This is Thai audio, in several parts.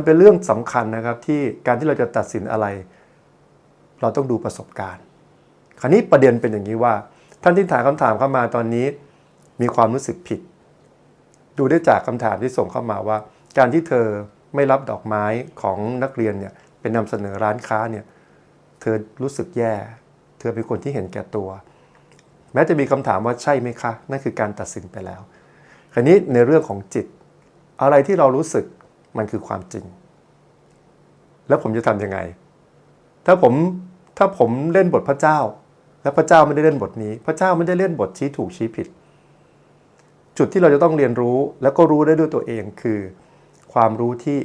มันเป็นเรื่องสำคัญนะครับที่การที่เราจะตัดสินอะไร เราต้องดูประสบการณ์ คราวนี้ประเด็นเป็นอย่างนี้ว่า ท่านที่ถามคำถามเข้ามาตอนนี้ มีความรู้สึกผิด ดูได้จากคำถามที่ส่งเข้ามาว่า การที่เธอไม่รับดอกไม้ของนักเรียนเนี่ยเป็นนำเสนอร้านค้าเนี่ยเธอรู้สึกแย่ เธอเป็นคนที่เห็นแก่ตัว แม้จะมีคำถามว่าใช่ไหมคะ นั่นคือการตัดสินไปแล้ว คราวนี้ในเรื่องของจิต อะไรที่เรารู้สึก มันคือความจริง แล้วผมจะทำยังไง ถ้าผมถ้าผมเล่นบทพระเจ้า แล้วพระเจ้าไม่ได้เล่นบทนี้ พระเจ้าไม่ได้เล่นบทชี้ถูกชี้ผิด จุดที่เราจะต้องเรียนรู้แล้วก็รู้ได้ด้วยตัวเองคือ ความรู้ที่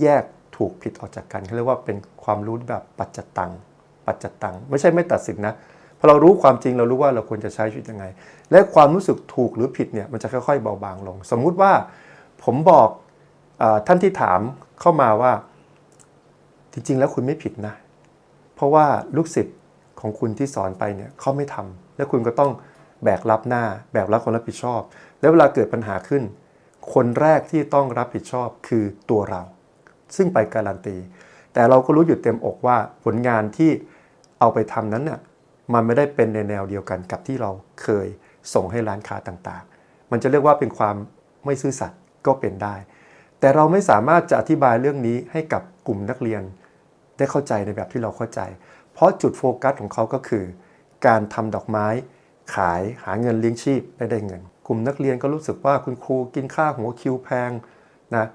แยกถูกผิดออกจากกันเขาเรียกว่าเป็นความรู้แบบปัจจตัง ปัจจตัง ไม่ใช่ไม่ตัดสินนะพอเรารู้ความจริงเรารู้ว่าเราควรจะใช้ชีวิตยังไง และความรู้สึกถูกหรือผิดเนี่ยมันจะค่อยๆเบาบางลง สมมุติว่าผมบอก ท่านที่ถามเข้ามาว่า จริง ๆ แล้วคุณไม่ผิดนะ เพราะว่าลูกศิษย์ของคุณที่สอนไปเนี่ยเขาไม่ทำและคุณก็ต้องแบกรับหน้า แบกรับความรับผิดชอบ แล้วเวลาเกิดปัญหาขึ้น คนแรกที่ต้องรับผิดชอบคือตัวเรา ซึ่งไปการันตี แต่เราก็รู้อยู่เต็มอกว่าผลงานที่เอาไปทำนั้นน่ะมันไม่ได้เป็นในแนวเดียวกันกับที่เราเคยส่งให้ร้านค้าต่างๆ มันจะเรียกว่าเป็นความไม่ซื่อสัตย์ก็เป็นได้ แต่เราไม่สามารถจะอธิบายเรื่องนี้ให้กับกลุ่มนักเรียน ได้เข้าใจในแบบที่เราเข้าใจ เพราะจุดโฟกัสของเขาก็คือ การทำดอกไม้ ขายหาเงินเลี้ยงชีพได้ได้เงิน กลุ่มนักเรียนก็รู้สึกว่าคุณครูกินค่าหัวคิวแพงนะ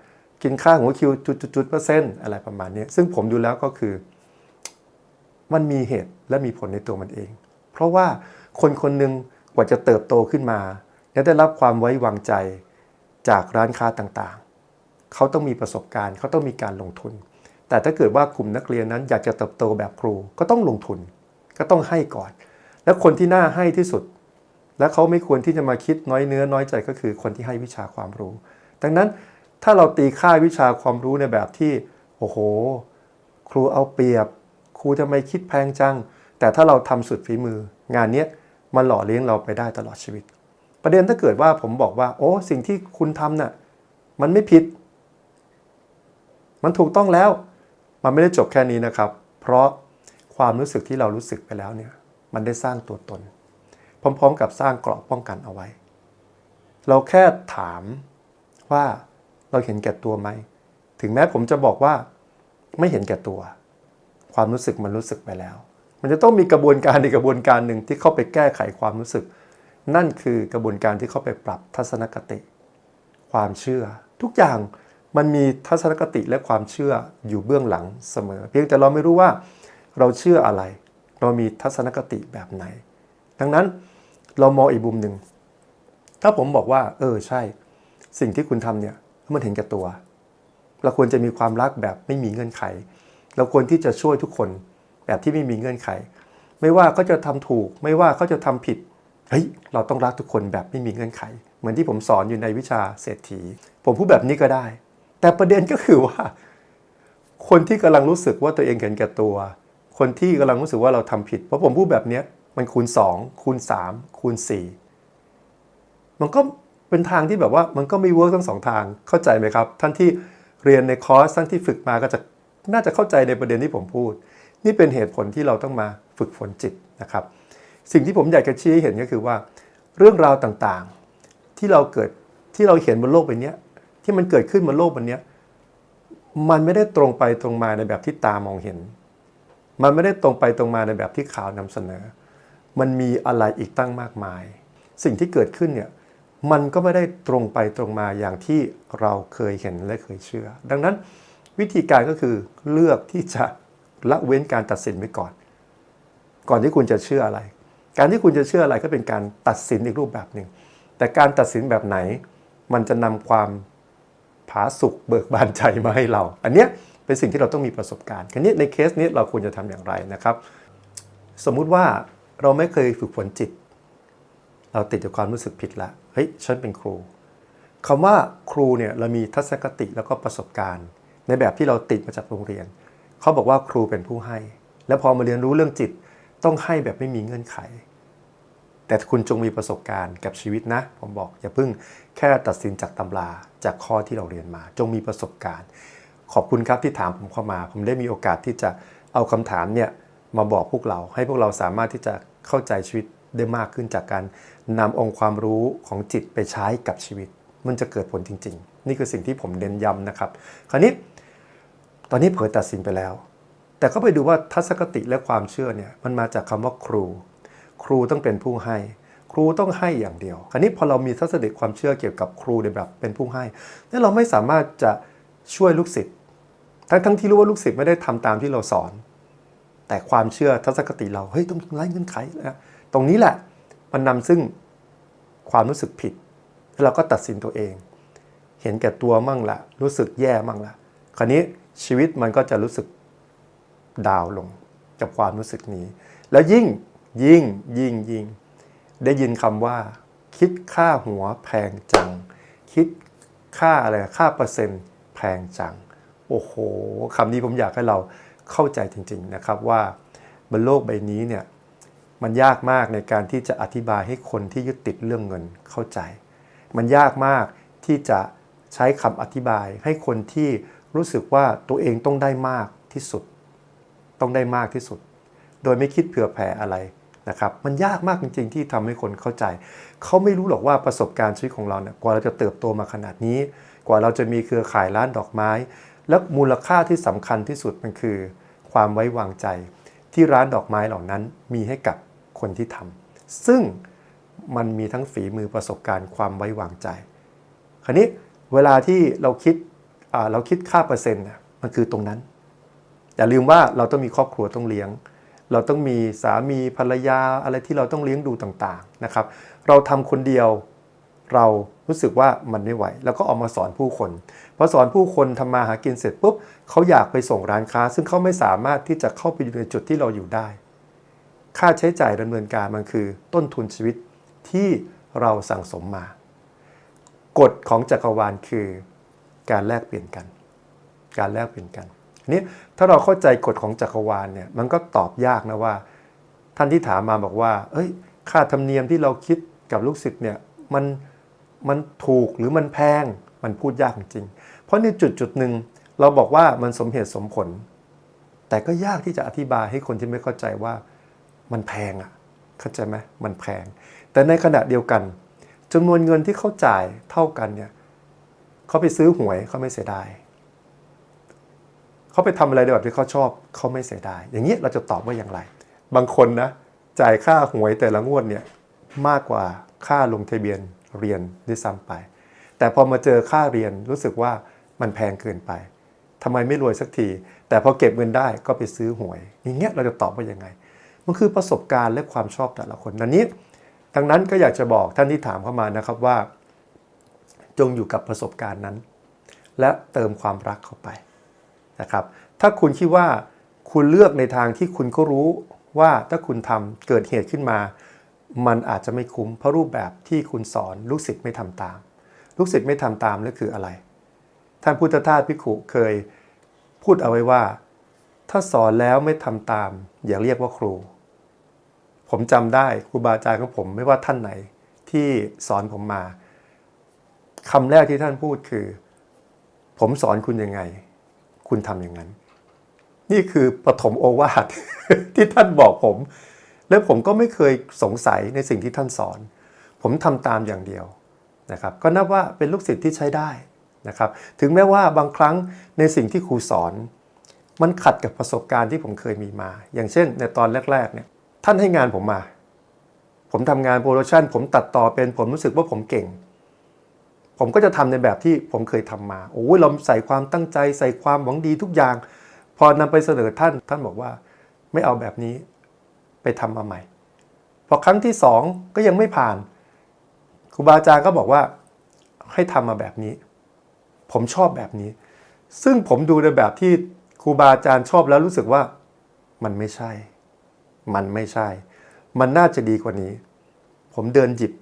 กินค่าหัวคิวจุดๆเปอร์เซ็นต์อะไรประมาณนี้ ซึ่งผมดูแล้วก็คือ มันมีเหตุและมีผลในตัวมันเอง เพราะว่าคนคนหนึ่งกว่าจะเติบโตขึ้นมา และได้รับความไว้วางใจจากร้านค้าต่าง เขาต้องมีประสบการณ์ เขาต้องมีการลงทุน แต่ถ้าเกิดว่ากลุ่มนักเรียนนั้นอยากจะเติบโตแบบครูก็ต้องลงทุน ก็ต้องให้ก่อน และคนที่น่าให้ที่สุด และเขาไม่ควรที่จะมาคิดน้อยเนื้อน้อยใจก็คือคนที่ให้วิชาความรู้ ดังนั้นถ้าเราตีค่าวิชาความรู้ในแบบที่โอ้โห ครูเอาเปรียบ ครูทำไมคิดแพงจัง แต่ถ้าเราทำสุดฝีมือ งานนี้มันหล่อเลี้ยงเราไปได้ตลอดชีวิต ประเด็นถ้าเกิดว่าผมบอกว่า โอ้สิ่งที่คุณทำน่ะมันไม่ผิด มันถูกต้องแล้ว มันไม่ได้จบแค่นี้นะครับ เพราะความรู้สึกที่เรารู้สึกไปแล้วเนี่ย มันได้สร้างตัวตน พร้อมๆ กับสร้างเกราะป้องกันเอาไว้ เราแค่ถามว่าเราเห็นแก่ตัวไหม ถึงแม้ผมจะบอกว่าไม่เห็นแก่ตัว ความรู้สึกมันรู้สึกไปแล้ว มันจะต้องมีกระบวนการในกระบวนการหนึ่งที่เข้าไปแก้ไขความรู้สึก นั่นคือกระบวนการที่เข้าไปปรับทัศนคติ ความเชื่อ ทุกอย่าง มันมีทัศนคติและความเชื่ออยู่เบื้องหลังเสมอ เพียงแต่เราไม่รู้ว่าเราเชื่ออะไร เรามีทัศนคติแบบไหน ดังนั้นเรามองอีกมุมหนึ่ง ถ้าผมบอกว่า เออใช่ สิ่งที่คุณทำเนี่ยมันเห็นแก่ตัว เราควรจะมีความรักแบบไม่มีเงื่อนไข เราควรที่จะช่วยทุกคนแบบที่ไม่มีเงื่อนไข ไม่ว่าเขาจะทำถูก ไม่ว่าเขาจะทำผิด เฮ้ย เราต้องรักทุกคนแบบไม่มีเงื่อนไข เหมือนที่ผมสอนอยู่ในวิชาเศรษฐี ผมพูดแบบนี้ก็ได้ แต่ประเด็นก็คือว่า คนที่กำลังรู้สึกว่าตัวเองเห็นแก่ตัว คนที่กำลังรู้สึกว่าเราทำผิด เพราะผมพูดแบบเนี้ยมันคูณ 2 คูณ 3 คูณ 4 มันก็เป็นทางที่แบบว่ามันก็ไม่เวิร์กทั้งสองทางเข้าใจไหมครับ ท่านที่เรียนในคอร์สท่านที่ฝึกมาก็จะน่าจะเข้าใจในประเด็นที่ผมพูด นี่เป็นเหตุผลที่เราต้องมาฝึกฝนจิตนะครับ สิ่งที่ผมอยากจะชี้ให้เห็นก็คือว่า เรื่องราวต่างๆ ที่เราเกิดที่เราเห็นบนโลกใบนี้ ที่มันเกิดขึ้นบนโลกใบนี้มันไม่ได้ตรงไปตรงมาในแบบที่ตามองเห็น มันไม่ได้ตรงไปตรงมาในแบบที่ข่าวนำเสนอ มันมีอะไรอีกตั้งมากมาย สิ่งที่เกิดขึ้นเนี่ยมันก็ไม่ได้ตรงไปตรงมาอย่างที่เราเคยเห็นและเคยเชื่อ ดังนั้นวิธีการก็คือเลือกที่จะละเว้นการตัดสินไว้ก่อน ก่อนที่คุณจะเชื่ออะไร การที่คุณจะเชื่ออะไรก็เป็นการตัดสินอีกรูปแบบหนึ่งแต่การตัดสินแบบไหน มันจะนำความ ผาสุกเบิกบานใจมาให้เรา อันเนี้ยเป็นสิ่งที่เราต้องมีประสบการณ์คันนี้ในเคสนี้เราควรจะทำอย่างไรนะครับ สมมุติว่าเราไม่เคยฝึกฝนจิต เราติดกับความรู้สึกผิดละเฮ้ยฉันเป็นครูคำว่าครูเนี่ยเรามีทัศนคติแล้วก็ประสบการณ์ ในแบบที่เราติดมาจากโรงเรียน เขาบอกว่าครูเป็นผู้ให้ แล้วพอมาเรียนรู้เรื่องจิตต้องให้แบบไม่มีเงื่อนไข แต่คุณจงมีประสบการณ์กับชีวิตนะ ผมบอกอย่าเพิ่งแค่ตัดสินจากตำราจากข้อที่เราเรียนมา จงมีประสบการณ์ ขอบคุณครับที่ถามผมเข้ามา ผมได้มีโอกาสที่จะเอาคำถามเนี่ยมาบอกพวกเรา ให้พวกเราสามารถที่จะเข้าใจชีวิตได้มากขึ้นจากการนำองค์ความรู้ของจิตไปใช้กับชีวิต มันจะเกิดผลจริง ๆ นี่คือสิ่งที่ผมเน้นย้ำนะครับ คราวนี้ตอนนี้เผยตัดสินไปแล้ว แต่ก็ไปดูว่าทัศนคติและความเชื่อเนี่ยมันมาจากคำว่าครู ครูต้องเป็นผู้ให้ ครูต้องให้อย่างเดียว คราวนี้พอเรามีทัศนคติความเชื่อเกี่ยวกับครูในแบบเป็นผู้ให้นั่นเราไม่สามารถจะช่วยลูกศิษย์ทั้งทั้งที่รู้ว่าลูกศิษย์ไม่ได้ทำตามที่เราสอน แต่ความเชื่อทัศนคติเราเฮ้ยต้องไล่เงื่อนไขนะตรงนี้แหละมันนำซึ่งความรู้สึกผิด แล้วเราก็ตัดสินตัวเอง เห็นแก่ตัวมั่งละรู้สึกแย่มั่งละคราวนี้ชีวิตมันก็จะรู้สึกดาวลงกับความรู้สึกนี้ แล้วยิ่ง ยิ่งยิ่งยิ่งได้ยินคำว่า คิดค่าหัวแพงจัง คิดค่าอะไรค่าเปอร์เซ็นต์แพงจัง โอ้โหคำนี้ผมอยากให้เราเข้าใจจริง ๆนะครับว่าบนโลกใบนี้เนี่ยมันยากมากในการที่จะอธิบายให้คนที่ยึดติดเรื่องเงินเข้าใจ มันยากมากที่จะใช้คำอธิบายให้คนที่รู้สึกว่าตัวเองต้องได้มากที่สุด ต้องได้มากที่สุด โดยไม่คิดเผื่อแผ่อะไร นะครับมันยากมากจริง ๆ ที่ทำให้คนเข้าใจ เขาไม่รู้หรอกว่าประสบการณ์ชีวิตของเราเนี่ยกว่าเราจะเติบโตมาขนาดนี้ กว่าเราจะมีเครือข่ายร้านดอกไม้ และมูลค่าที่สำคัญที่สุดมันคือ ความไว้วางใจ ที่ร้านดอกไม้เหล่านั้นมีให้กับคนที่ทำซึ่งมันมีทั้งฝีมือประสบการณ์ความไว้วางใจ คราวนี้เวลาที่เราคิดเราคิดค่าเปอร์เซ็นต์น่ะมันคือตรงนั้นอย่าลืมว่าเราต้องมีครอบครัวต้องเลี้ยง เราต้องมีสามีภรรยาอะไรที่เราต้องเลี้ยงดูต่างๆนะครับ เราทำคนเดียวเรารู้สึกว่ามันไม่ไหว แล้วก็ออกมาสอนผู้คนพอสอนผู้คนทำมาหากินเสร็จปุ๊บเขาอยากไปส่งร้านค้า ซึ่งเขาไม่สามารถที่จะเข้าไปอยู่ในจุดที่เราอยู่ได้ ค่าใช้จ่ายดำเนินการมันคือ ต้นทุนชีวิตที่เราสั่งสมมา กฎของจักรวาลคือ การแลกเปลี่ยนกัน การแลกเปลี่ยนกัน นี้ถ้าเราเข้าใจกฎของจักรวาลเนี่ยมันก็ตอบยากนะว่า ท่านที่ถามมาบอกว่า เอ้ย ค่าธรรมเนียมที่เราคิดกับลูกศิษย์เนี่ยมันมันถูกหรือมันแพงมันพูดยากจริง เพราะในจุดจุดหนึ่งเราบอกว่ามันสมเหตุสมผล แต่ก็ยากที่จะอธิบายให้คนที่ไม่เข้าใจว่ามันแพงอะเข้าใจไหมมันแพง แต่ในขณะเดียวกันจำนวนเงินที่เขาจ่ายเท่ากันเนี่ยเขาไปซื้อหวยเขาไม่เสียดาย เขาไปทำอะไรในแบบที่เขาชอบเขาไม่เสียดาย อย่างนี้เราจะตอบว่าอย่างไร บางคนนะจ่ายค่าหวยแต่ละงวดเนี่ยมากกว่าค่าลงทะเบียนเรียนด้วยซ้ำไป แต่พอมาเจอค่าเรียนรู้สึกว่ามันแพงเกินไปทำไมไม่รวยสักที แต่พอเก็บเงินได้ก็ไปซื้อหวย อย่างเงี้ยเราจะตอบว่ายังไง มันคือประสบการณ์และความชอบแต่ละคนดังนี้ดังนั้นก็อยากจะบอกท่านที่ถามเข้ามานะครับว่า จงอยู่กับประสบการณ์นั้น และเติมความรักเข้าไป นะครับ ถ้าคุณคิดว่าคุณเลือกในทางที่คุณก็รู้ว่าถ้าคุณทำเกิดเหตุขึ้นมา มันอาจจะไม่คุ้มเพราะรูปแบบที่คุณสอนลูกศิษย์ไม่ทำตาม ลูกศิษย์ไม่ทำตามนั่นคืออะไร ท่านพุทธทาสพิขุเคยพูดเอาไว้ว่า ถ้าสอนแล้วไม่ทำตาม อย่าเรียกว่าครู ผมจำได้ครูบาอาจารย์ของผมไม่ว่าท่านไหนที่สอนผมมาคำแรกที่ท่านพูดคือ ผมสอนคุณยังไง คุณทำอย่างนั้น นี่คือปฐมโอวาทที่ท่านบอกผม และผมก็ไม่เคยสงสัยในสิ่งที่ท่านสอน ผมทำตามอย่างเดียวนะครับ ก็นับว่าเป็นลูกศิษย์ที่ใช้ได้นะครับ ถึงแม้ว่าบางครั้งในสิ่งที่ครูสอน มันขัดกับประสบการณ์ที่ผมเคยมีมา อย่างเช่น ในตอนแรกๆเนี่ยท่านให้งานผมมา ผมทำงานโปรดักชันผมตัดต่อเป็นผมรู้สึกว่าผมเก่ง ผมก็จะทำในแบบที่ผมเคยทำมาโอ้ยเราใส่ความตั้งใจใส่ความหวังดีทุกอย่าง พอนำไปเสนอท่านท่านบอกว่า ไม่เอาแบบนี้ไปทำมาใหม่ พอครั้งที่สองก็ยังไม่ผ่านครูบาอาจารย์ก็บอกว่าให้ทำมาแบบนี้ ผมชอบแบบนี้ ซึ่งผมดูในแบบที่ครูบาอาจารย์ชอบแล้วรู้สึกว่ามันไม่ใช่ มันไม่ใช่ มันน่าจะดีกว่านี้ ผมเดินหยิบ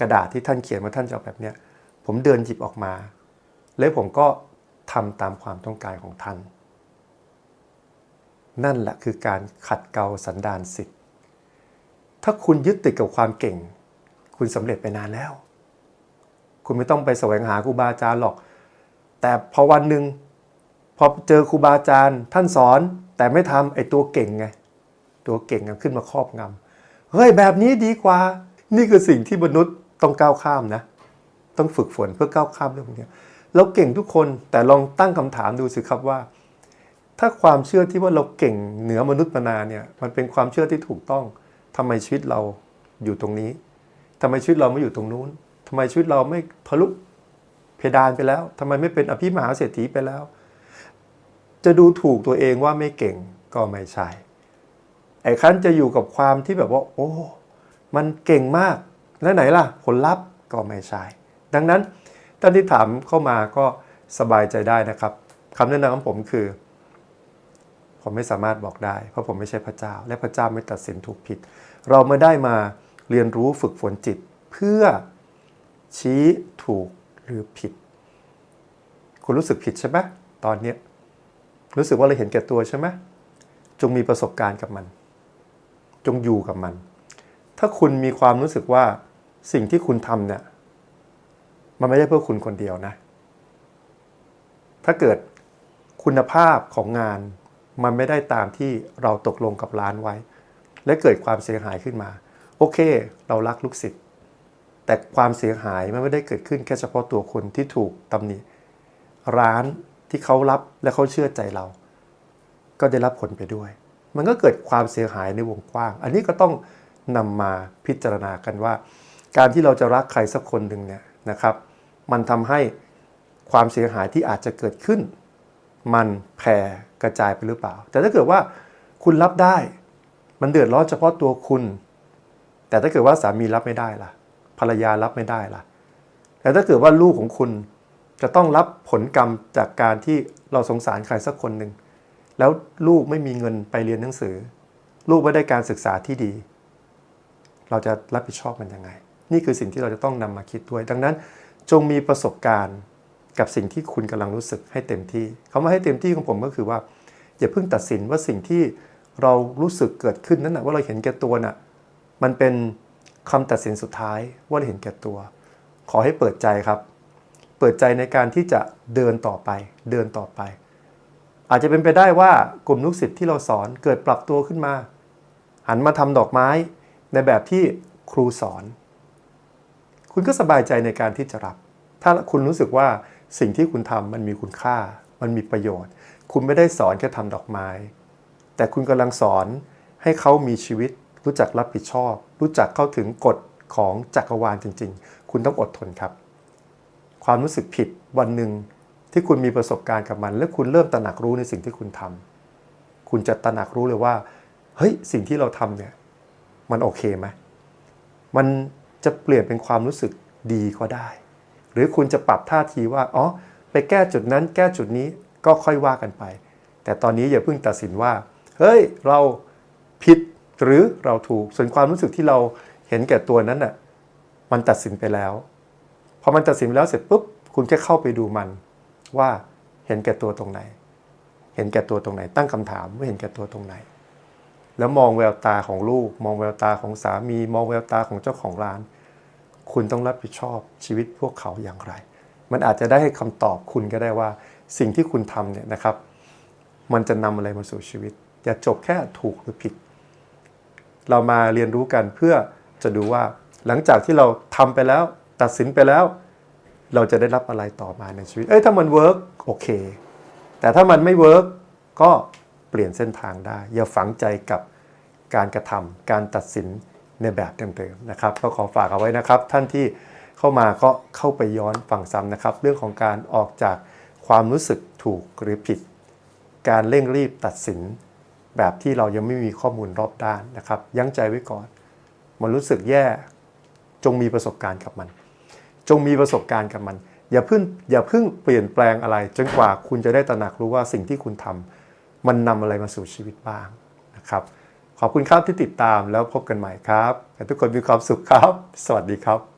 กระดาษที่ท่านเขียนว่าท่านจะเอาแบบเนี้ย ผมเดินหยิบออกมา แล้วผมก็ทำตามความต้องการของท่าน นั่นแหละคือการขัดเกลาสันดานสิทธิ์ ถ้าคุณยึดติดกับความเก่ง คุณสำเร็จไปนานแล้ว คุณไม่ต้องไปแสวงหาครูบาอาจารย์หรอก แต่พอวันหนึ่งพอเจอครูบาอาจารย์ ท่านสอนแต่ไม่ทำไอ้ตัวเก่งไง ตัวเก่งขึ้นมาครอบงำเฮ้ยแบบนี้ดีกว่า นี่คือสิ่งที่มนุษย์ต้องก้าวข้ามนะ ต้องฝึกฝนเพื่อก้าวข้ามเรื่องพวกนี้เราเก่งทุกคนแต่ลองตั้งคำถามดูสิครับว่า ถ้าความเชื่อที่ว่าเราเก่งเหนือมนุษย์มนาเนี่ยมันเป็นความเชื่อที่ถูกต้องทำไมชีวิตเราอยู่ตรงนี้ทำไมชีวิตเราไม่อยู่ตรงนู้นทำไมชีวิตเราไม่ทะลุเพดานไปแล้วทำไมไม่เป็นอภิมหาเศรษฐีไปแล้ว จะดูถูกตัวเองว่าไม่เก่งก็ไม่ใช่ไอ้คั้นจะอยู่กับความที่แบบว่า โอ้ มันเก่งมากแล้วไหนล่ะ ผลลัพธ์ก็ไม่ใช่ ดังนั้นท่านที่ถามเข้ามาก็สบายใจได้นะครับคำแนะนำของผมคือ ผมไม่สามารถบอกได้ เพราะผมไม่ใช่พระเจ้า และพระเจ้าไม่ตัดสินถูกผิด เราไม่ได้มาเรียนรู้ฝึกฝนจิต เพื่อชี้ถูกหรือผิด คุณรู้สึกผิดใช่ไหมตอนนี้รู้สึกว่าเราเห็นแก่ตัวใช่ไหมจงมีประสบการณ์กับมัน จงอยู่กับมัน ถ้าคุณมีความรู้สึกว่าสิ่งที่คุณทำเนี่ย มันไม่ได้เพื่อคุณคนเดียวนะ ถ้าเกิดคุณภาพของงานมันไม่ได้ตามที่เราตกลงกับร้านไว้ และเกิดความเสียหายขึ้นมา โอเค เรารักลูกศิษย์แต่ความเสียหายมันไม่ได้เกิดขึ้นแค่เฉพาะตัวคนที่ถูกตำหนิร้านที่เขารับและเขาเชื่อใจเรา ก็ได้รับผลไปด้วย มันก็เกิดความเสียหายในวงกว้าง อันนี้ก็ต้องนำมาพิจารณากันว่า การที่เราจะรักใครสักคนหนึ่งเนี่ย นะครับ มันทำให้ความเสียหายที่อาจจะเกิดขึ้น มันแผ่กระจายไปหรือเปล่า แต่ถ้าเกิดว่าคุณรับได้ มันเดือดร้อนเฉพาะตัวคุณ แต่ถ้าเกิดว่าสามีรับไม่ได้ล่ะ ภรรยารับไม่ได้ล่ะ แต่ถ้าเกิดว่าลูกของคุณจะต้องรับผลกรรมจากการที่เราสงสารใครสักคนหนึ่ง แล้วลูกไม่มีเงินไปเรียนหนังสือ ลูกไม่ได้การศึกษาที่ดี เราจะรับผิดชอบมันยังไง นี่คือสิ่งที่เราจะต้องนำมาคิดด้วย ดังนั้นจงมีประสบการณ์กับสิ่งที่คุณกำลังรู้สึกให้เต็มที่คำว่าให้เต็มที่ของผมก็คือว่า อย่าเพิ่งตัดสินว่าสิ่งที่เรารู้สึกเกิดขึ้นนั้นนะว่าเราเห็นแก่ตัวน่ะมันเป็นคำตัดสินสุดท้ายว่าเราเห็นแก่ตัว ขอให้เปิดใจครับ เปิดใจในการที่จะเดินต่อไป เดินต่อไป อาจจะเป็นไปได้ว่ากลุ่มลูกศิษย์ที่เราสอนเกิดปรับตัวขึ้นมา หันมาทำดอกไม้ในแบบที่ครูสอน คุณก็สบายใจในการที่จะรับ ถ้าคุณรู้สึกว่าสิ่งที่คุณทำมันมีคุณค่า มันมีประโยชน์ คุณไม่ได้สอนแค่ทำดอกไม้ แต่คุณกำลังสอนให้เขามีชีวิต รู้จักรับผิดชอบ รู้จักเข้าถึงกฎของจักรวาลจริง ๆ คุณต้องอดทนครับ ความรู้สึกผิดวันหนึ่งที่คุณมีประสบการณ์กับมัน และคุณเริ่มตระหนักรู้ในสิ่งที่คุณทำคุณจะตระหนักรู้เลยว่า เฮ้ย สิ่งที่เราทำเนี่ย มันโอเคไหมมัน จะเปลี่ยนเป็นความรู้สึกดีก็ได้ หรือคุณจะปรับท่าทีว่าอ๋อไปแก้จุดนั้นแก้จุดนี้ก็ค่อยว่ากันไป แต่ตอนนี้อย่าเพิ่งตัดสินว่า เฮ้ย เราผิดหรือเราถูกส่วนความรู้สึกที่เราเห็นแก่ตัวนั้นน่ะมันตัดสินไปแล้วพอมันตัดสินไปแล้วเสร็จปุ๊บคุณแค่เข้าไปดูมันว่าเห็นแก่ตัวตรงไหน เห็นแก่ตัวตรงไหน ตั้งคำถามว่าเห็นแก่ตัวตรงไหน แล้วมองแววตาของลูก มองแววตาของสามี มองแววตาของเจ้าของร้าน คุณต้องรับผิดชอบชีวิตพวกเขาอย่างไร มันอาจจะได้ให้คำตอบคุณก็ได้ว่า สิ่งที่คุณทำเนี่ยนะครับ มันจะนำอะไรมาสู่ชีวิต อย่าจบแค่ถูกหรือผิด เรามาเรียนรู้กันเพื่อจะดูว่าหลังจากที่เราทำไปแล้ว ตัดสินไปแล้ว เราจะได้รับอะไรต่อมาในชีวิต เอ้ยถ้ามันเวิร์กโอเค แต่ถ้ามันไม่เวิร์กก็เปลี่ยนเส้นทางได้ อย่าฝังใจกับการกระทำการตัดสิน ในแบบเดิมๆนะครับ ก็ขอฝากเอาไว้นะครับ ท่านที่เข้ามาก็เข้าไปย้อนฟังซ้ำนะครับ เรื่องของการออกจากความรู้สึกถูกหรือผิด การเร่งรีบตัดสิน แบบที่เรายังไม่มีข้อมูลรอบด้านนะครับ ยั้งใจไว้ก่อน มันรู้สึกแย่จงมีประสบการณ์กับมัน จงมีประสบการณ์กับมัน อย่าเพิ่งอย่าเพิ่งเปลี่ยนแปลงอะไร จนกว่าคุณจะได้ตระหนักรู้ว่าสิ่งที่คุณทำมันนำอะไรมาสู่ชีวิตบ้างนะครับ ขอบคุณครับที่ติดตามแล้วพบกันใหม่ครับให้ทุกคนมีความสุขครับ สวัสดีครับ